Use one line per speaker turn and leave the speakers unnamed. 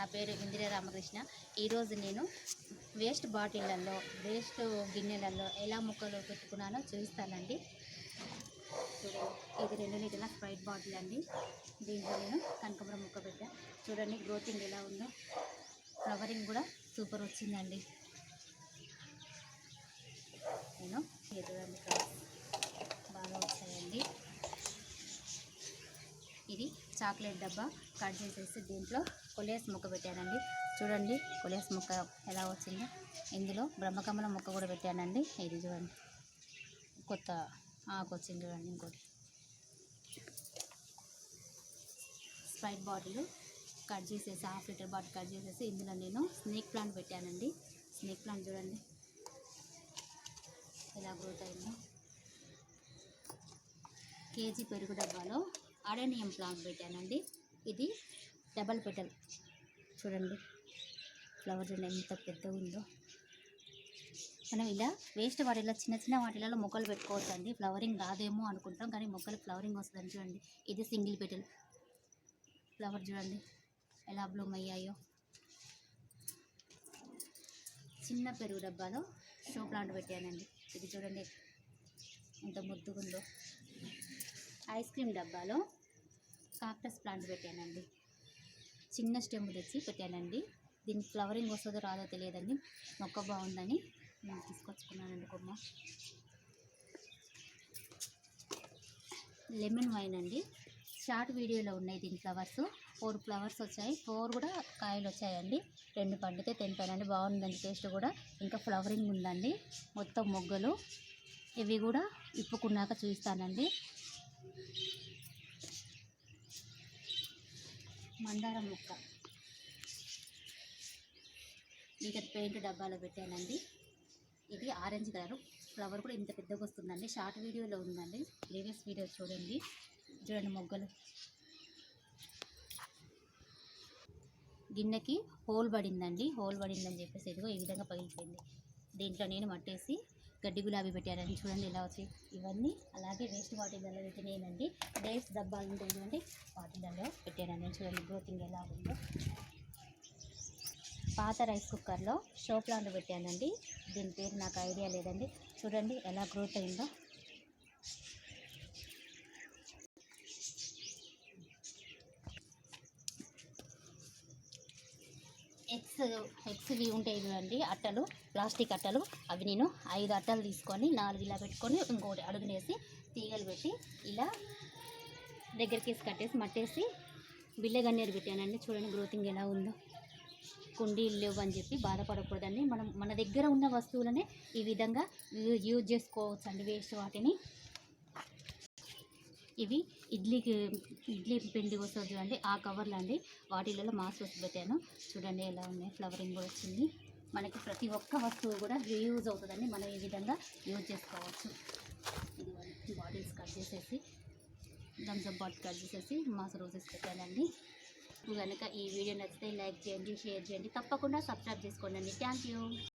నా పేరు ఇందిరా రామకృష్ణ. ఈరోజు నేను వేస్ట్ బాటిళ్ళల్లో వేస్ట్ గిన్నెలలో ఎలా మొక్కలు పెట్టుకున్నానో చూపిస్తానండి. చూడండి ఇది రెండు లీటర్ల స్ప్రైట్ బాటిల్ అండి. దీంట్లో నేను కనకపురం ముక్క పెట్టా. చూడండి గ్రోతింగ్ ఎలా ఉందో. ఫ్లవరింగ్ కూడా సూపర్ వచ్చిందండి. నేను ఇది చూడండి బాగా వచ్చాయండి. చాక్లెట్ డబ్బా కట్ చేసేసి దీంట్లో కొలేస్ ముక్క పెట్టానండి. చూడండి కొలేస్ ముక్క ఎలా వచ్చిందో. ఇందులో బ్రహ్మకమల ముక్క కూడా పెట్టానండి. ఇది చూడండి. కొత్త ఆకు వచ్చింది చూడండి ఇంకోటి. స్ప్రైట్ బాటిల్ కట్ చేసేసి హాఫ్ లీటర్ బాటిల్ కట్ చేసేసి ఇందులో నేను స్నేక్ ప్లాంట్ పెట్టానండి. స్నేక్ ప్లాంట్ చూడండి. ఎలా గ్రోత్ అయిందో. కేజీ పెరుగు డబ్బాలో అడేనియం ప్లాంట్ పెట్టానండి. ఇది డబల్ పెటల్. చూడండి ఫ్లవర్ చూడండి ఎంత పెద్దగా ఉందో. మనం ఇలా వేస్ట్ వాటిలో చిన్న చిన్న వాటిలలో మొక్కలు పెట్టుకోవచ్చు అండి ఫ్లవరింగ్ రాదేమో అనుకుంటాం కానీ మొక్కలు ఫ్లవరింగ్ వస్తుందని చూడండి. ఇది సింగిల్ పెటల్. ఫ్లవర్ చూడండి ఎలా బ్లూమ్ అయ్యాయో. చిన్న పెరుగు డబ్బాలో షో ప్లాంట్ పెట్టానండి. ఇది చూడండి ఎంత ముద్దుగుందో. ఐస్ క్రీమ్ డబ్బాలో కాక్టస్ ప్లాంట్ పెట్టానండి. చిన్న స్టెమ్ తెచ్చి పెట్టానండి. దీనికి ఫ్లవరింగ్ వస్తుందో రాదో తెలియదండి. మొక్క బాగుందని నేను తీసుకొచ్చుకున్నానండి కొమ్మ. లెమన్ వైన్ అండి. షార్ట్ వీడియోలో ఉన్నాయి దీని ఫ్లవర్స్. ఫోర్ ఫ్లవర్స్ వచ్చాయి. ఫోర్ కూడా కాయలు వచ్చాయండి. రెండు పండితే తెంపానండి. బాగుందండి టేస్ట్ కూడా. ఇంకా ఫ్లవరింగ్ ఉందండి. మొత్తం మొగ్గలు. ఇవి కూడా ఇప్పుకున్నాక చూస్తానండి. మందారం మొక్క. ఇక్కడ పెయింట్ డబ్బాలో పెట్టానండి. ఇది ఆరెంజ్ కలర్. ఫ్లవర్ కూడా ఇంత పెద్దగా వస్తుందండి. షార్ట్ వీడియోలో ఉందండి. ప్రీవియస్ వీడియో చూడండి. చూడండి మొగ్గలు. గిన్నెకి హోల్ పడిందండి. హోల్ పడిందని చెప్పేసి ఇదిగో ఈ విధంగా పగిలిపోయింది. దీంట్లో నేను మట్టేసి గడ్డి గులాబీ పెట్టారని చూడండి ఇలా వచ్చి. ఇవన్నీ అలాగే వేస్ట్ వాటిలలో పెట్టినాయండి. డేట్స్ డబ్బాలు ఉంటాయి చూడండి. వాటిలలో పెట్టానండి చూడండి. గ్రోతింగ్ ఎలా ఉందో. పాత రైస్ కుక్కర్లో షో ప్లాంట్ పెట్టానండి. దీని పేరు నాకు ఐడియా లేదండి. చూడండి ఎలా గ్రోత్ అయిందో. ఎగ్స్ ఎగ్స్వి ఉంటాయి చూడండి అట్టలు ప్లాస్టిక్ అట్టలు. అవి నేను ఐదు అట్టలు తీసుకొని నాలుగు ఇలా పెట్టుకొని ఇంకోటి అడుగునేసి తీగలు పెట్టి ఇలా దగ్గరికి వేసి కట్టేసి మట్టేసి బిల్లె గన్నేరు పెట్టానండి. చూడండి గ్రోతింగ్ ఎలా ఉందో. కుండీలు లేవు అని చెప్పి బాధపడకూడదండి. మనం మన దగ్గర ఉన్న వస్తువులనే ఈ విధంగా యూ- యూజ్ చేసుకోవచ్చు అండి వేస్ట్ వాటిని. ఇవి ఇడ్లీకి ఇడ్లీ పిండి వస్తుంది చూడండి ఆ కవర్లు అండి. వాటిలలో మాస్ వచ్చి పెట్టాను. చూడండి ఎలా ఉన్నాయి ఫ్లవరింగ్ కూడా వచ్చింది. మనకి ప్రతి ఒక్క వస్తువు కూడా రీయూజ్ అవుతుందండి. మనం ఈ విధంగా యూజ్ చేసుకోవచ్చు. ఇది బాటిల్స్ కట్ చేసేసి థమ్స్అప్ బాటిల్ కట్ చేసేసి మాస్ రోజెస్ పెట్టానండి. కనుక ఈ వీడియో నచ్చితే లైక్ చేయండి షేర్ చేయండి. తప్పకుండా సబ్స్క్రైబ్ చేసుకోండి థ్యాంక్ యూ.